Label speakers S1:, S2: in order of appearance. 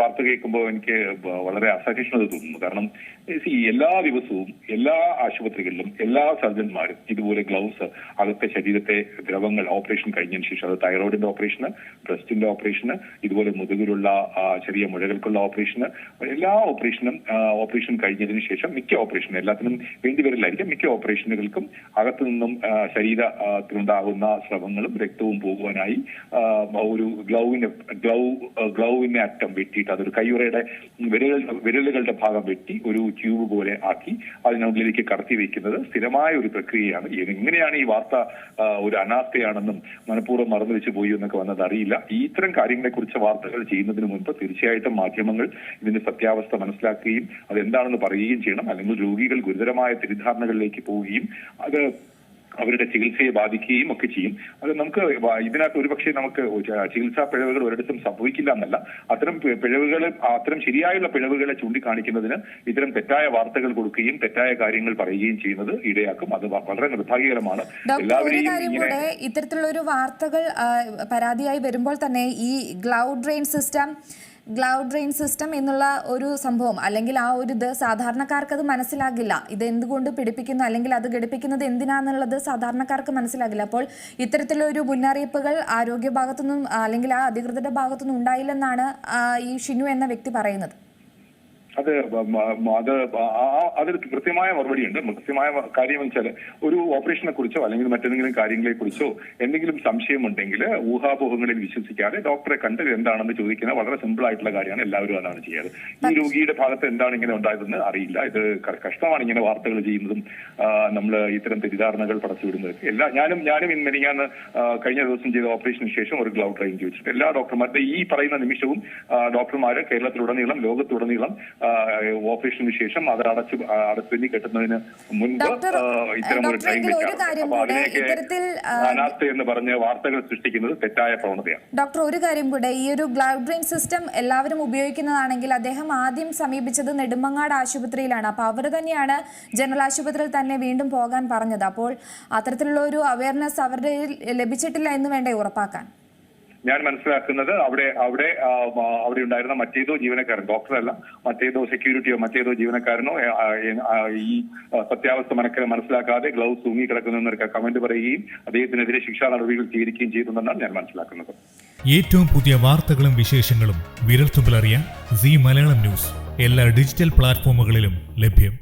S1: വാർത്ത കേൾക്കുമ്പോൾ എനിക്ക് വളരെ അസഹിഷ്ണുത തോന്നുന്നു. കാരണം എല്ലാ ദിവസവും എല്ലാ ആശുപത്രികളിലും എല്ലാ സർജന്മാരും ഇതുപോലെ ഗ്ലൗസ് അകത്തെ ശരീരത്തെ ദ്രവങ്ങൾ ഓപ്പറേഷൻ കഴിഞ്ഞതിന് ശേഷം അത് തൈറോയിഡിന്റെ ഓപ്പറേഷന് ബ്രസ്റ്റിന്റെ ഓപ്പറേഷന് ഇതുപോലെ മുതുകിലുള്ള ചെറിയ മുഴകൾക്കുള്ള ഓപ്പറേഷന് എല്ലാ ഓപ്പറേഷനും ഓപ്പറേഷൻ കഴിഞ്ഞതിന് ശേഷം മിക്ക ഓപ്പറേഷൻ എല്ലാത്തിനും വേണ്ടി വരില്ലായിരിക്കും. മിക്ക ഓപ്പറേഷനുകൾക്കും അകത്തു നിന്നും ശരീരത്തിലുണ്ടാകുന്ന സ്രവങ്ങളും രക്തവും പോകുവാനായി ഒരു ഗ്ലൗവിന് ഗ്ലൗ ഗ്ലൗവിന്റെ അറ്റം വെട്ടിയിട്ട് അതൊരു കയ്യുറയുടെ വിരലുകളുടെ വിരലുകളുടെ ഭാഗം വെട്ടി ഒരു ട്യൂബ് പോലെ ആക്കി അതിനുള്ളിലേക്ക് കടത്തി വയ്ക്കുന്നത് സ്ഥിരമായ ഒരു പ്രക്രിയയാണ്. എങ്ങനെയാണ് ഈ വാർത്ത ഒരു അനാസ്ഥയാണെന്നും മനഃപൂർവം മറന്നു വെച്ച് പോയി എന്നൊക്കെ വന്നത് അറിയില്ല. ഈ ഇത്തരം കാര്യങ്ങളെക്കുറിച്ച് വാർത്തകൾ ചെയ്യുന്നതിന് മുൻപ് തീർച്ചയായിട്ടും മാധ്യമങ്ങൾ ഇതിന്റെ സത്യാവസ്ഥ മനസ്സിലാക്കുകയും അതെന്താണെന്ന് പറയുകയും ചെയ്യണം. അല്ലെങ്കിൽ രോഗികൾ ഗുരുതരമായ തെറ്റിദ്ധാരണകളിലേക്ക് പോവുകയും അത് അവരുടെ ചികിത്സയെ ബാധിക്കുകയും ഒക്കെ ചെയ്യും. അത് നമുക്ക് ഇതിനകത്ത് ഒരുപക്ഷെ നമുക്ക് ചികിത്സാ പിഴവുകൾ ഒരിടത്തും സംഭവിക്കില്ല എന്നല്ല. അത്തരം പിഴവുകൾ അത്തരം ശരിയായുള്ള പിഴവുകളെ ചൂണ്ടിക്കാണിക്കുന്നതിന് ഇത്തരം തെറ്റായ വാർത്തകൾ കൊടുക്കുകയും തെറ്റായ കാര്യങ്ങൾ പറയുകയും ചെയ്യുന്നത് ഇടയാക്കും. അത് വളരെ നിർഭാഗ്യകരമാണ്. എല്ലാവരെയും
S2: ഇത്തരത്തിലുള്ള ഒരു വാർത്തകൾ പരാതിയായി വരുമ്പോൾ തന്നെ ഈ glove drain system glove drain system എന്നുള്ള ഒരു സംഭവം അല്ലെങ്കിൽ ആ ഒരു ഇത് സാധാരണക്കാർക്ക് അത് മനസ്സിലാകില്ല. ഇത് എന്തുകൊണ്ട് പിടിപ്പിക്കുന്നു അല്ലെങ്കിൽ അത് ഘടിപ്പിക്കുന്നത് എന്തിനാന്നുള്ളത് സാധാരണക്കാർക്ക് മനസ്സിലാകില്ല. അപ്പോൾ ഇത്തരത്തിലൊരു മുന്നറിയിപ്പുകൾ ആരോഗ്യ ഭാഗത്തുനിന്നും അല്ലെങ്കിൽ ആ അധികൃതരുടെ ഭാഗത്തുനിന്നും ഉണ്ടായില്ലെന്നാണ് ഈ ഷിനു എന്ന വ്യക്തി പറയുന്നത്.
S1: അത് അത് അതിന് കൃത്യമായ മറുപടിയുണ്ട് കൃത്യമായ കാര്യം വെച്ചാൽ ഒരു ഓപ്പറേഷനെ കുറിച്ചോ അല്ലെങ്കിൽ മറ്റെന്തെങ്കിലും കാര്യങ്ങളെ കുറിച്ചോ എന്തെങ്കിലും സംശയമുണ്ടെങ്കിൽ ഊഹാപോഹങ്ങളിൽ വിശ്വസിക്കാതെ ഡോക്ടറെ കണ്ട് എന്താണെന്ന് ചോദിക്കുന്ന വളരെ സിമ്പിൾ ആയിട്ടുള്ള കാര്യമാണ് എല്ലാവരും അതാണ് ചെയ്യാറ്. ഈ രോഗിയുടെ ഭാഗത്ത് എന്താണ് ഇങ്ങനെ ഉണ്ടായതെന്ന് അറിയില്ല. ഇത് കഷ്ടമാണ് ഇങ്ങനെ വാർത്തകൾ ചെയ്യുന്നതും നമ്മൾ ഇത്തരം തെറ്റിദ്ധാരണകൾ പടച്ചുവിടുന്നത് എല്ലാ ഞാനും ഞാനും ഇന്ന് ഞാൻ കഴിഞ്ഞ ദിവസം ചെയ്ത ഓപ്പറേഷന് ശേഷം ഒരു ഗ്ലൗ ട്രെയിൻ ചോദിച്ചിട്ട് എല്ലാ ഡോക്ടർമാരുടെ ഈ പറയുന്ന നിമിഷവും ഡോക്ടർമാർ കേരളത്തിലുടനീളം ലോകത്തുടനീളം ഓപ്പറേഷന് ശേഷം അത് അടച്ച് ആ, അടച്ചുവെന്നി കെട്ടുന്നതിന് മുൻപ് ഇത്തരം ഒരു ട്രെയിൻ
S2: വെച്ചാണ്.
S1: അതിനെയൊക്കെ അനാസ്ഥ എന്ന് പറഞ്ഞ് വാർത്തകൾ സൃഷ്ടിക്കുന്നത് തെറ്റായ പ്രവണതയാണ്.
S2: ഡോക്ടർ ഒരു കാര്യം കൂടെ ഈ ഒരു ഗ്ലൗഡ് ഡ്രെയിൻ സിസ്റ്റം എല്ലാവരും ഉപയോഗിക്കുന്നതാണെങ്കിൽ അദ്ദേഹം ആദ്യം സമീപിച്ചത് നെടുമങ്ങാട് ആശുപത്രിയിലാണ്. അപ്പൊ അവർ തന്നെയാണ് ജനറൽ ആശുപത്രിയിൽ തന്നെ വീണ്ടും പോകാൻ പറഞ്ഞത്. അപ്പോൾ അത്തരത്തിലുള്ള ഒരു അവയർനെസ് അവരുടെ ലഭിച്ചിട്ടില്ല എന്ന് വേണ്ടേ ഉറപ്പാക്കാൻ?
S1: ഞാൻ മനസ്സിലാക്കുന്നത് അവിടെ അവിടെ അവിടെ ഉണ്ടായിരുന്ന മറ്റേതോ ജീവനക്കാരൻ ഡോക്ടറല്ല മറ്റേതോ സെക്യൂരിറ്റിയോ മറ്റേതോ ജീവനക്കാരനോ ഈ സത്യാവസ്ഥ മനക്ക മനസ്സിലാക്കാതെ ഗ്ലൗസ് തൂങ്ങി കിടക്കുന്ന കമന്റ് പറയുകയും അദ്ദേഹത്തിനെതിരെ ശിക്ഷാ നടപടികൾ സ്വീകരിക്കുകയും ചെയ്തുണ്ടെന്നാണ് ഞാൻ മനസ്സിലാക്കുന്നത്.
S3: ഏറ്റവും പുതിയ വാർത്തകളും വിശേഷങ്ങളും വിരൽത്തുമ്പിലറിയാൻ സി മലയാളം ന്യൂസ്. എല്ലാ ഡിജിറ്റൽ പ്ലാറ്റ്ഫോമുകളിലും ലഭ്യം.